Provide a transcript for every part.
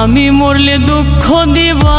আমি মরলে দুঃখ দিবা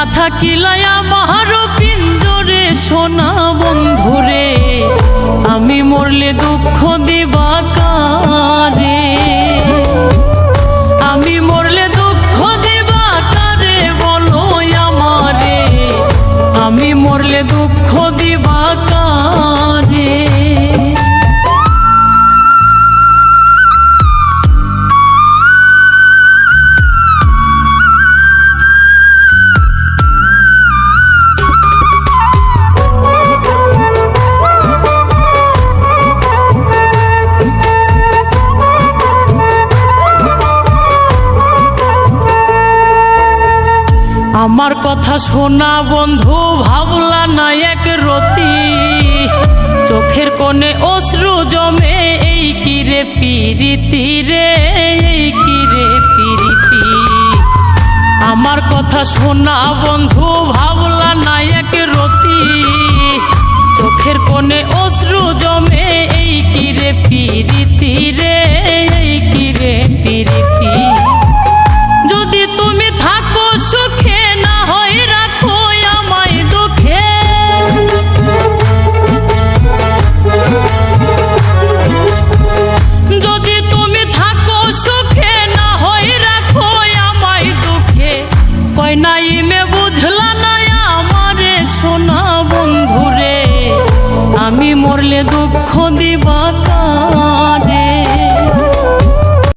না থাকিলাই আমার পিঞ্জরে সোনা বন্ধুরে আমি মরলে দুঃখ দিবা আমার কথা শোনা বন্ধু, ভাবলা না এক রতি। চোখের কোণে অশ্রু জমে, এই কিরে পিরিতি রে, এই কিরে পিরিতি? আমার কথা শোনা বন্ধু, ভাবলা না আমি মরলে দুঃখ দিবা